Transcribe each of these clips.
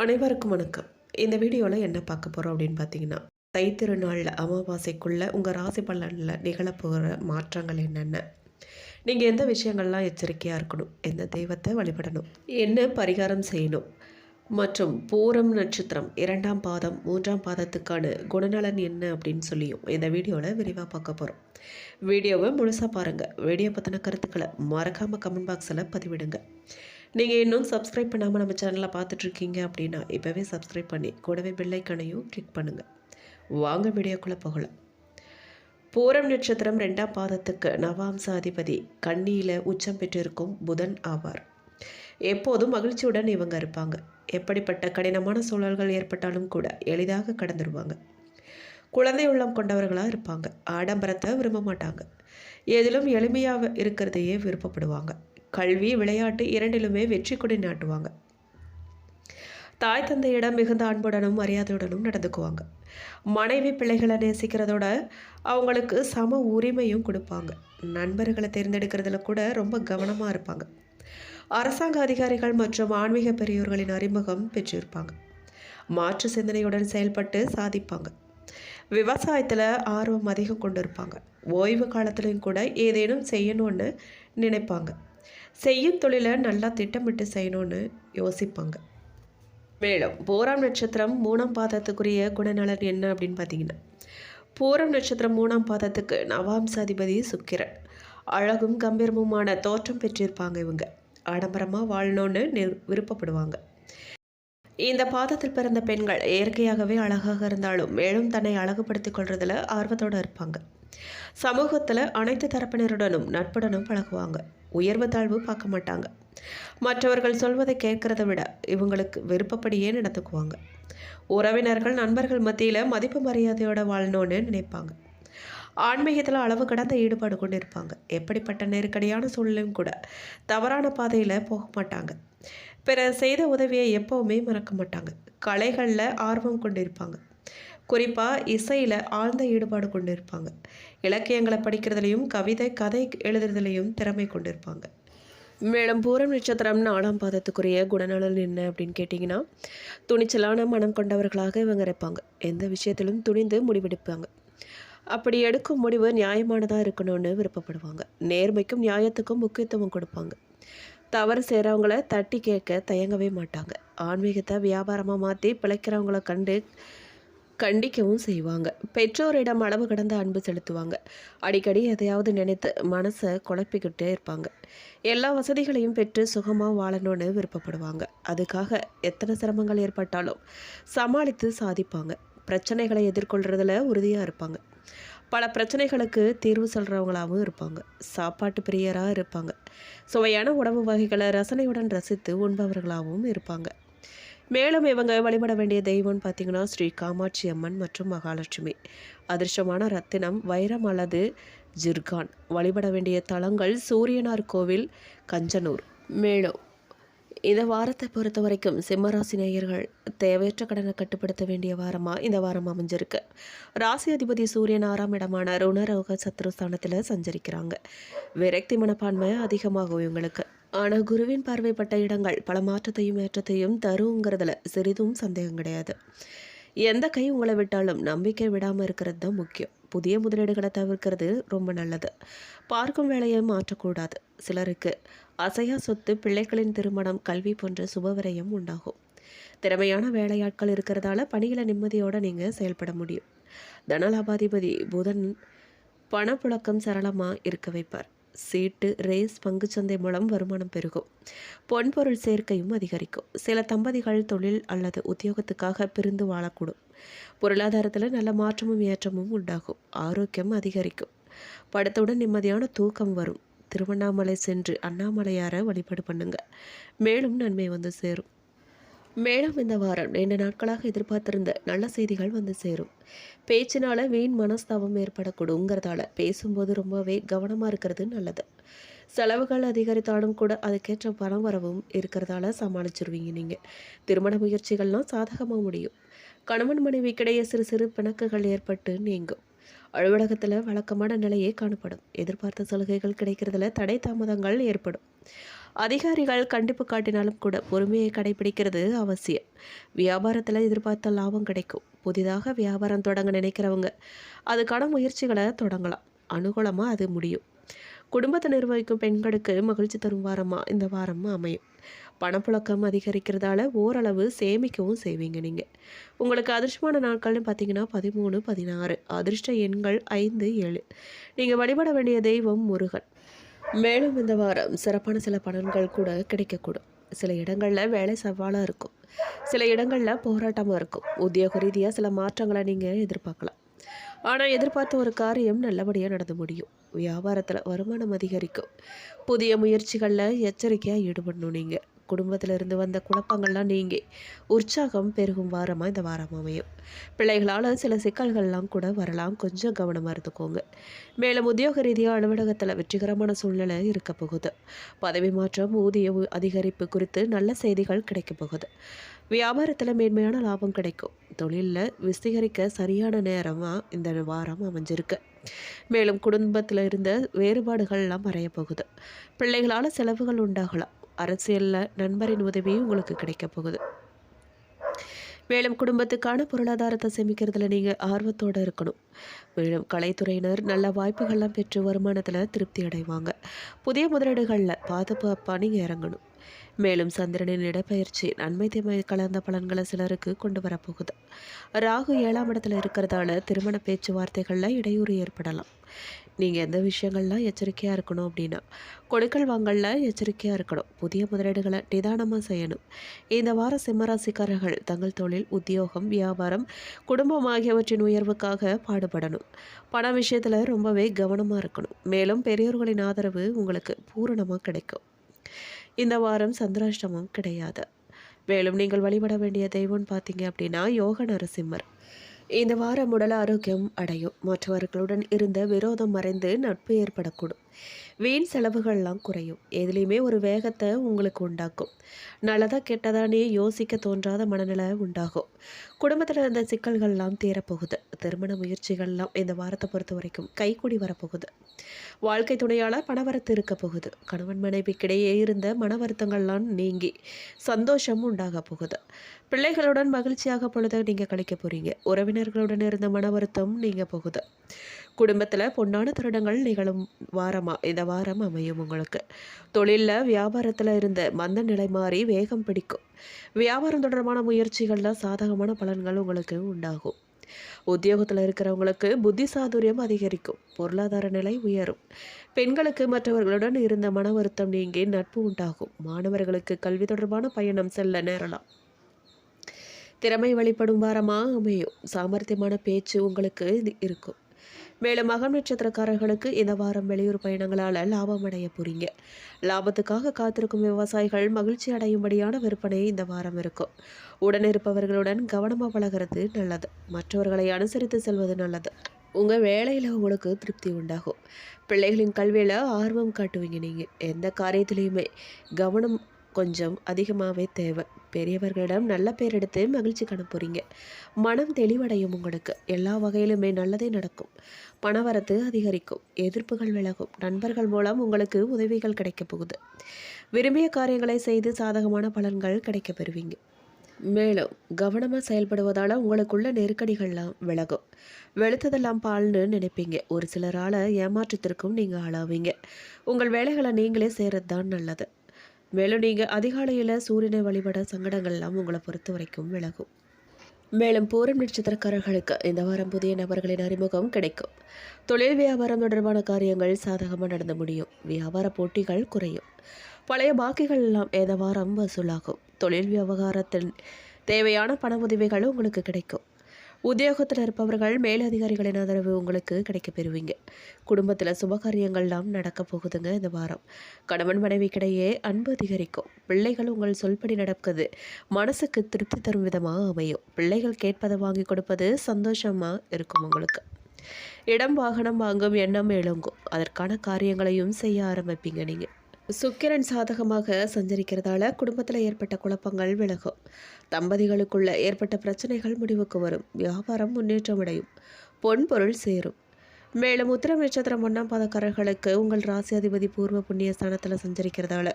அனைவருக்கும் வணக்கம். இந்த வீடியோவில் என்ன பார்க்க போகிறோம் அப்படின்னு பார்த்தீங்கன்னா தைத்திருநாளில் அமாவாசைக்குள்ளே உங்கள் ராசி பலனில் நிகழப்போகிற மாற்றங்கள் என்னென்ன? நீங்கள் எந்த விஷயங்கள்லாம் எச்சரிக்கையாக இருக்கணும்? எந்த தெய்வத்தை வழிபடணும்? என்ன பரிகாரம் செய்யணும்? மற்றும் பூரம் நட்சத்திரம் இரண்டாம் பாதம் மூன்றாம் பாதத்துக்கான குணநலன் என்ன அப்படின்னு சொல்லியும் இந்த வீடியோவில் விரிவாக பார்க்க போகிறோம் வீடியோவை முழுசாக பாருங்கள் வீடியோ பற்றின கருத்துக்களை மறக்காமல் கமெண்ட் பாக்ஸில் பதிவிடுங்க. நீங்கள் இன்னும் சப்ஸ்கிரைப் பண்ணாமல் நம்ம சேனலில் பார்த்துட்ருக்கீங்க அப்படின்னா இப்போவே சப்ஸ்கிரைப் பண்ணி கூடவே பெல்லைக்கனையும் கிளிக் பண்ணுங்கள் வாங்க வீடியோக்குள்ளே போகலாம். பூரம் நட்சத்திரம் ரெண்டாம் பாதத்துக்கு நவாம்ச அதிபதி கண்ணியில் உச்சம் பெற்றிருக்கும் புதன் ஆவார். எப்போதும் மகிழ்ச்சியுடன் இவங்க இருப்பாங்க. எப்படிப்பட்ட கடினமான சூழல்கள் ஏற்பட்டாலும் கூட எளிதாக கடந்துருவாங்க. குழந்தை உள்ளம் கொண்டவர்களாக இருப்பாங்க. ஆடம்பரத்தை விரும்ப மாட்டாங்க. எதிலும் எளிமையாக இருக்கிறதையே விருப்பப்படுவாங்க. கல்வி விளையாட்டு இரண்டிலுமே வெற்றி கொடி நாட்டுவாங்க. தாய் தந்தையிடம் மிகுந்த அன்புடனும் மரியாதையுடனும் நடந்துக்குவாங்க. மனைவி பிள்ளைகளை நேசிக்கிறதோட அவங்களுக்கு சம உரிமையும் கொடுப்பாங்க. நண்பர்களை தேர்ந்தெடுக்கிறதுல கூட ரொம்ப கவனமாக இருப்பாங்க. அரசாங்க அதிகாரிகள் மற்றும் ஆன்மீக பெரியோர்களின் அறிமுகம் பெற்றிருப்பாங்க. மாற்று சிந்தனையுடன் செயல்பட்டு சாதிப்பாங்க. விவசாயத்தில் ஆர்வம் அதிகம் கொண்டு இருப்பாங்க ஓய்வு காலத்துலேயும் கூட ஏதேனும் செய்யணும்னு நினைப்பாங்க. செய்யும் தொழிலை நல்லா திட்டமிட்டு செய்யணும்னு யோசிப்பாங்க. மேலும் போராம் நட்சத்திரம் மூணாம் பாதத்துக்குரிய குணநலன் என்ன அப்படின்னு பார்த்தீங்கன்னா பூரம் நட்சத்திரம் மூணாம் பாதத்துக்கு நவாம்சாதிபதி சுக்கிரன். அழகும் கம்பீரமுமான தோற்றம் பெற்றிருப்பாங்க இவங்க. ஆடம்பரமாக வாழணும்னு விருப்பப்படுவாங்க. இந்த பாதத்தில் பிறந்த பெண்கள் இயற்கையாகவே அழகாக இருந்தாலும் மேலும் தன்னை அழகுபடுத்திக் கொள்றதுல ஆர்வத்தோடு இருப்பாங்க. சமூகத்தில் அனைத்து தரப்பினருடனும் நட்புடனும் பழகுவாங்க. உயர்வு தாழ்வு பார்க்க மாட்டாங்க. மற்றவர்கள் சொல்வதை கேட்கறத விட இவங்களுக்கு விருப்பப்படியே நடந்துக்குவாங்க. உறவினர்கள் நண்பர்கள் மத்தியில் மதிப்பு மரியாதையோட வாழணும்னு நினைப்பாங்க. ஆன்மீகத்தில் அளவு கடந்த ஈடுபாடு கொண்டு இருப்பாங்க எப்படிப்பட்ட நெருக்கடியான சூழலும் கூட தவறான பாதையில் போக மாட்டாங்க. பிற செய்த உதவியை எப்போவுமே மறக்க மாட்டாங்க. கலைகளில் ஆர்வம் கொண்டிருப்பாங்க. குறிப்பாக இசையில் ஆழ்ந்த ஈடுபாடு கொண்டிருப்பாங்க. இலக்கியங்களை படிக்கிறதுலையும் கவிதை கதை எழுதுறதுலையும் திறமை கொண்டிருப்பாங்க. மேலும் பூரம் நட்சத்திரம் நாலாம் பாதத்துக்குரிய குணநலன் என்ன அப்படின்னு கேட்டிங்கன்னா துணிச்சலான மனம் கொண்டவர்களாக இவங்க இருப்பாங்க. எந்த விஷயத்திலும் துணிந்து முடிவெடுப்பாங்க. அப்படி எடுக்கும் முடிவு நியாயமானதாக இருக்கணும்னு விருப்பப்படுவாங்க. நேர்மைக்கும் நியாயத்துக்கும் முக்கியத்துவம் கொடுப்பாங்க. தவறு செய்கிறவங்கள தட்டி கேட்க தயங்கவே மாட்டாங்க. ஆன்மீகத்தை வியாபாரமாக மாற்றி பிழைக்கிறவங்கள கண்டு கண்டிக்கவும் செய்வாங்க. பெற்றோரிடம் அளவு கடந்த அன்பு செலுத்துவாங்க. அடிக்கடி எதையாவது நினைத்து மனசை குழப்பிக்கிட்டே இருப்பாங்க. எல்லா வசதிகளையும் பெற்று சுகமாக வாழணும்னு விருப்பப்படுவாங்க. அதுக்காக எத்தனை சிரமங்கள் ஏற்பட்டாலும் சமாளித்து சாதிப்பாங்க. பிரச்சனைகளை எதிர்கொள்கிறதுல உறுதியாக இருப்பாங்க. பல பிரச்சனைகளுக்கு தீர்வு சொல்கிறவங்களாகவும் இருப்பாங்க. சாப்பாட்டு பிரியராக இருப்பாங்க. சுவையான உணவு வகைகளை ரசனையுடன் ரசித்து உண்பவர்களாகவும் இருப்பாங்க. மேலும் இவங்க வழிபட வேண்டிய தெய்வம்னு பார்த்தீங்கன்னா ஸ்ரீ காமாட்சி அம்மன் மற்றும் மகாலட்சுமி. அதிர்ஷ்டமான ரத்தினம் வைரம் அல்லது ஜிர்கான். வழிபட வேண்டிய தலங்கள் சூரியனார் கோவில் கஞ்சனூர் மேலும் இந்த வாரத்தை பொறுத்த வரைக்கும் சிம்மராசி நேயர்கள் தேவையற்ற கடனை கட்டுப்படுத்த வேண்டிய வாரமாக இந்த வாரம் அமைஞ்சிருக்கு. ராசி அதிபதி சூரியன் ஆறாம் இடமான ருணரோக சத்ருஸ்தானத்தில் சஞ்சரிக்கிறாங்க. விரக்தி மனப்பான்மை அதிகமாகும் இவங்களுக்கு. ஆனால் குருவின் பார்வைப்பட்ட இடங்கள் பல மாற்றத்தையும் ஏற்றத்தையும் தருங்கிறதுல சிறிதும் சந்தேகம் கிடையாது. எந்த கை உங்களை விட்டாலும் நம்பிக்கை விடாமல் இருக்கிறது தான் முக்கியம். புதிய முதலீடுகளை தவிர்க்கிறது ரொம்ப நல்லது. பார்க்கும் வேலையை மாற்றக்கூடாது. சிலருக்கு அசையா சொத்து பிள்ளைகளின் திருமணம் கல்வி போன்ற சுபவிரயம் உண்டாகும். திறமையான வேலையாட்கள் இருக்கிறதால பணியில் நிம்மதியோடு நீங்கள் செயல்பட முடியும். தனலாபாதிபதி புதன் பணப்புழக்கம் சரளமாக இருக்க வைப்பார். சீட்டு ரேஸ் பங்குச்சந்தை மூலம் வருமானம் பெருகும். பொன்பொருள் சேர்க்கையும் அதிகரிக்கும். சில தம்பதிகள் தொழில் அல்லது உத்தியோகத்துக்காக பிரிந்து வாழக்கூடும். பொருளாதாரத்தில் நல்ல மாற்றமும் ஏற்றமும் உண்டாகும். ஆரோக்கியம் அதிகரிக்கும். படத்துடன் நிம்மதியான தூக்கம் வரும். திருவண்ணாமலை சென்று அண்ணாமலையாரை வழிபாடு பண்ணுங்க. மேலும் நன்மை வந்து சேரும். மேலும் இந்த வாரம் நீண்ட நாட்களாக எதிர்பார்த்திருந்த நல்ல செய்திகள் வந்து சேரும். பேச்சினால வீண் மனஸ்தாபம் ஏற்படக்கூடுங்கிறதால பேசும்போது ரொம்பவே கவனமாக இருக்கிறது நல்லது. செலவுகள் அதிகரித்தாலும் கூட அதுக்கேற்ற பணம் வரவும் இருக்கிறதால சமாளிச்சிருவீங்க நீங்கள் திருமண முயற்சிகள்லாம் சாதகமாக முடியும். கணவன் மனைவிக்கிடையே சிறு சிறு பிணக்குகள் ஏற்பட்டு நீங்கும். அலுவலகத்தில் வழக்கமான நிலையே காணப்படும். எதிர்பார்த்த சலுகைகள் கிடைக்கிறதுல தடை தாமதங்கள் ஏற்படும். அதிகாரிகள் கண்டிப்பு காட்டினாலும் கூட பொறுமையை கடைபிடிக்கிறது அவசியம். வியாபாரத்தில் எதிர்பார்த்த லாபம் கிடைக்கும். புதிதாக வியாபாரம் தொடங்க நினைக்கிறவங்க அதுக்கான முயற்சிகளை தொடங்கலாம். அனுகூலமாக அது முடியும். குடும்பத்தை நிர்வகிக்கும் பெண்களுக்கு மகிழ்ச்சி தரும் வாரமாக இந்த வாரம் அமையும். பணப்புழக்கம் அதிகரிக்கிறதால ஓரளவு சேமிக்கவும் செய்வீங்க நீங்கள் உங்களுக்கு அதிர்ஷ்டமான நாட்கள்னு பார்த்தீங்கன்னா பதிமூணு பதினாறு. அதிர்ஷ்ட எண்கள் ஐந்து ஏழு. நீங்கள் வழிபட வேண்டிய தெய்வம் முருகன். மேலும் இந்த வாரம் சிறப்பான சில பலன்கள் கூட கிடைக்கக்கூடும். சில இடங்களில் வேலை சவாலாக இருக்கும். சில இடங்களில் போராட்டமாக இருக்கும். உத்தியோக ரீதியாக சில மாற்றங்களை நீங்கள் எதிர்பார்க்கலாம். ஆனால் எதிர்பார்த்த ஒரு காரியம் நல்லபடியாக நடந்து முடியும். வியாபாரத்தில் வருமானம் அதிகரிக்கும். புதிய முயற்சிகளில் எச்சரிக்கையாக ஈடுபடணும் நீங்கள் குடும்பத்தில் இருந்து வந்த குழப்பங்கள்லாம் நீங்கி உற்சாகம் பெருகும் வாரமாக இந்த வாரம் அமையும். பிள்ளைகளால் சில சிக்கல்கள்லாம் கூட வரலாம். கொஞ்சம் கவனமாக இருந்துக்கோங்க. மேலும் உத்தியோக ரீதியாக அலுவலகத்தில் வெற்றிகரமான சூழ்நிலை இருக்க போகுது. பதவி மாற்றம் ஊதிய உ- அதிகரிப்பு குறித்து நல்ல செய்திகள் கிடைக்க போகுது. வியாபாரத்தில் மேன்மையான லாபம் கிடைக்கும். தொழிலில் விஸ்தீகரிக்க சரியான நேரமாக இந்த வாரம் அமைஞ்சிருக்கு. மேலும் குடும்பத்தில் இருந்த வேறுபாடுகள்லாம் மறைய போகுது. பிள்ளைகளால் செலவுகள் உண்டாகலாம். அரசியலில் நண்பரின் உதவி உங்களுக்கு கிடைக்க போகுது. மேலும் குடும்பத்துக்கான பொருளாதாரத்தை சேமிக்கிறதுல நீங்கள் ஆர்வத்தோடு இருக்கணும். மேலும் கலைத்துறையினர் நல்ல வாய்ப்புகள்லாம் பெற்று வருமானத்தில் திருப்தி அடைவாங்க. புதிய முதலீடுகளில் பாதுகாப்பாக நீங்கள் இறங்கணும். மேலும் சந்திரனின் இடப்பெயர்ச்சி நன்மை தீமை கலந்த பலன்களை சிலருக்கு கொண்டு வரப்போகுது. ராகு ஏழாம் இடத்துல இருக்கிறதால திருமண பேச்சுவார்த்தைகளில் இடையூறு ஏற்படலாம். நீங்கள் எந்த விஷயங்கள்லாம் எச்சரிக்கையாக இருக்கணும் அப்படின்னா கொடுக்கல் வாங்கலில் எச்சரிக்கையாக இருக்கணும். புதிய முதலீடுகளை நிதானமாக செய்யணும். இந்த வார சிம்மராசிக்காரர்கள் தங்கள் தொழில் உத்தியோகம் வியாபாரம் குடும்பம் ஆகியவற்றின் உயர்வுக்காக பாடுபடணும். பண விஷயத்தில் ரொம்பவே கவனமாக இருக்கணும். மேலும் பெரியோர்களின் ஆதரவு உங்களுக்கு பூரணமாக கிடைக்கும். இந்த வாரம் சந்திராஷ்டமம் கிடையாது. மேலும் நீங்கள் வழிபட வேண்டிய தெய்வம்னு பார்த்தீங்க அப்படின்னா யோக நரசிம்மர். இந்த வாரம் உடல் ஆரோக்கியம் அடையும். மற்றவர்களுடன் இருந்த விரோதம் மறைந்து நட்பு ஏற்படக்கூடும். வீண் செலவுகள்லாம் குறையும். எதுலேயுமே ஒரு வேகத்தை உங்களுக்கு உண்டாக்கும். நல்லதாக கெட்டதானே யோசிக்க தோன்றாத மனநிலை உண்டாகும். குடும்பத்தில் இருந்த சிக்கல்கள்லாம் தீரப்போகுது. திருமண முயற்சிகள்லாம் இந்த வாரத்தை பொறுத்த வரைக்கும் கைக்கூடி வரப்போகுது. வாழ்க்கை துணையால் பணவரத்து இருக்க போகுது. கணவன் மனைவிக்கிடையே இருந்த மன வருத்தங்கள்லாம் நீங்கி சந்தோஷம் உண்டாக போகுது. பிள்ளைகளுடன் மகிழ்ச்சியாக பொழுது நீங்கள் கழிக்க போகிறீங்க உறவினர்களுடன் இருந்த மன வருத்தம் நீங்கள் போகுது. குடும்பத்தில் பொன்னான தருணங்கள் நிகழும் வாரமாக இந்த வாரம் அமையும் உங்களுக்கு. தொழிலில் வியாபாரத்தில் இருந்த மந்த நிலை மாறி வேகம் பிடிக்கும். வியாபாரம் தொடர்பான முயற்சிகளில் சாதகமான பலன்கள் உங்களுக்கு உண்டாகும். உத்தியோகத்தில் இருக்கிறவங்களுக்கு புத்தி சாதுரியம் அதிகரிக்கும். பொருளாதார நிலை உயரும். பெண்களுக்கு மற்றவர்களுடன் இருந்த மன வருத்தம் நீங்கி நட்பு உண்டாகும். மாணவர்களுக்கு கல்வி தொடர்பான பயணம் செல்ல நேரலாம். திறமை வழிபடும் வாரமாக அமையும். சாமர்த்தியமான பேச்சு உங்களுக்கு இருக்கும். மேலும் மகம் நட்சத்திரக்காரர்களுக்கு இந்த வாரம் வெளியூர் பயணங்களால் லாபம் அடைய போறீங்க. லாபத்துக்காக காத்திருக்கும் விவசாயிகள் மகிழ்ச்சி அடையும்படியான விற்பனை இந்த வாரம் இருக்கும். உடன் இருப்பவர்களுடன் கவனமாக பழகிறது நல்லது. மற்றவர்களை அனுசரித்து செல்வது நல்லது. உங்கள் வேலையில் உங்களுக்கு திருப்தி உண்டாகும். பிள்ளைகளின் கல்வியில் ஆர்வம் காட்டுவீங்க நீங்கள் எந்த காரியத்திலையுமே கவனம் கொஞ்சம் அதிகமாகவே தேவை. பெரியவர்களிடம் நல்ல பேர் எடுத்து மகிழ்ச்சி காண போகிறீங்க மனம் தெளிவடையும் உங்களுக்கு. எல்லா வகையிலுமே நல்லதே நடக்கும். பணவரத்து அதிகரிக்கும். எதிர்ப்புகள் விலகும். நண்பர்கள் மூலம் உங்களுக்கு உதவிகள் கிடைக்கப் போகுது. விரும்பிய காரியங்களை செய்து சாதகமான பலன்கள் கிடைக்கப் பெறுவீங்க. மேலும் கவனமாக செயல்படுவதால் உங்களுக்குள்ள நெருக்கடிகள்லாம் விலகும். வெளுத்ததெல்லாம் பால்னு நினைப்பீங்க. ஒரு சிலரால் ஏமாற்றத்திற்கும் நீங்கள் ஆளாவீங்க. உங்கள் வேலைகளை நீங்களே செய்கிறது தான் நல்லது. மேலும் நீங்கள் அதிகாலையில் சூரியனை வழிபட சங்கடங்கள்லாம் உங்களை பொறுத்த வரைக்கும் விலகும். மேலும் பூரம் நட்சத்திரக்காரர்களுக்கு இந்த வாரம் புதிய நபர்களின் அறிமுகம் கிடைக்கும். தொழில் வியாபாரம் தொடர்பான காரியங்கள் சாதகமாக நடந்து முடியும். வியாபார போட்டிகள் குறையும். பழைய பாக்கிகள் எல்லாம் இந்த வாரம் வசூலாகும். தொழில் விவகாரத்தில் தேவையான பண உதவிகள் உங்களுக்கு கிடைக்கும். உத்தியோகத்தில் இருப்பவர்கள் மேலதிகாரிகளின் ஆதரவு உங்களுக்கு கிடைக்க பெறுவீங்க. குடும்பத்தில் சுபகாரியங்கள்லாம் நடக்க போகுதுங்க இந்த வாரம். கணவன் மனைவிக்கிடையே அன்பு அதிகரிக்கும். பிள்ளைகள் உங்கள் சொல்படி நடக்குது மனசுக்கு திருப்தி தரும் விதமாக அமையும். பிள்ளைகள் கேட்பதை வாங்கி கொடுப்பது சந்தோஷமாக இருக்கும் உங்களுக்கு. இடம் வாகனம் வாங்கும் எண்ணம் எழுங்கும். அதற்கான காரியங்களையும் செய்ய ஆரம்பிப்பீங்க நீங்கள் சுக்கிரன் சாதகமாக சஞ்சரிக்கிறதால குடும்பத்தில் ஏற்பட்ட குழப்பங்கள் விலகும். தம்பதிகளுக்குள்ள ஏற்பட்ட பிரச்சனைகள் முடிவுக்கு வரும். வியாபாரம் முன்னேற்றம் அடையும். பொன் பொருள் சேரும். மேலும் உத்திரம் நட்சத்திரம் ஒன்றாம் பாதக்காரர்களுக்கு உங்கள் ராசி அதிபதி பூர்வ புண்ணிய ஸ்தானத்தில் சஞ்சரிக்கிறதால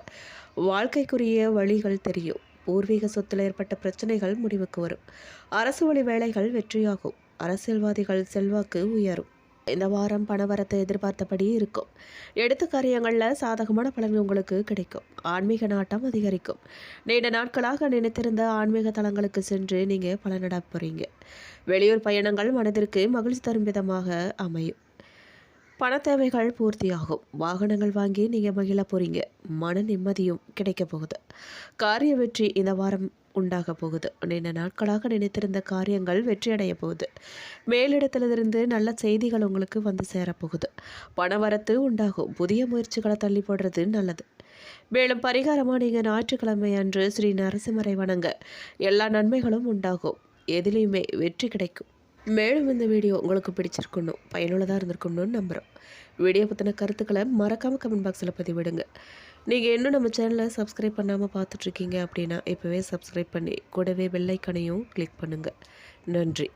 வாழ்க்கைக்குரிய வழிகள் தெரியும். பூர்வீக சொத்தில் ஏற்பட்ட பிரச்சனைகள் முடிவுக்கு வரும். அரசு வழி வேலைகள் வெற்றியாகும். அரசியல்வாதிகள் செல்வாக்கு உயரும். இந்த வாரம் பணவரத்தை எதிர்பார்த்தபடி இருக்கும். எடுத்த காரியங்களில் சாதகமான பலன் உங்களுக்கு கிடைக்கும். ஆன்மீக நாட்டம் அதிகரிக்கும். நீண்ட நாட்களாக நினைத்திருந்த ஆன்மீக தலங்களுக்கு சென்று நீங்கள் பலனட போகிறீங்க வெளியூர் பயணங்கள் மனதிற்கு மகிழ்ச்சி தரும் விதமாக அமையும். பண தேவைகள் பூர்த்தியாகும். வாகனங்கள் வாங்கி நீங்கள் மகிழ போகிறீங்க மன நிம்மதியும் கிடைக்க போகுது. காரிய வெற்றி இந்த வாரம் உண்டாக போகுது. நீண்ட நாட்களாக நினைத்திருந்த காரியங்கள் வெற்றியடைய போகுது. மேலிடத்திலிருந்து நல்ல செய்திகள் உங்களுக்கு வந்து சேரப்போகுது பணவரத்து உண்டாகும். புதிய முயற்சிகளை தள்ளி போடுறது நல்லது. மேலும் பரிகாரமாக நீங்கள் ஞாயிற்றுக்கிழமை அன்று ஸ்ரீ நரசிம்மரை வணங்க எல்லா நன்மைகளும் உண்டாகும். எதிலையுமே வெற்றி கிடைக்கும். மேலும் இந்த வீடியோ உங்களுக்கு பிடிச்சிருக்கணும் பயனுள்ளதாக இருந்திருக்கணும்னு நம்புகிறோம் வீடியோ பற்றின கருத்துக்களை மறக்காமல் கமெண்ட் பாக்ஸில் பதிவிடுங்க. நீங்கள் இன்னும் நம்ம சேனலை சப்ஸ்கிரைப் பண்ணாமல் பார்த்துட்ருக்கீங்க அப்படின்னா இப்போவே சப்ஸ்கிரைப் பண்ணி கூடவே வெள்ளைக்கனையும் கிளிக் பண்ணுங்கள் நன்றி.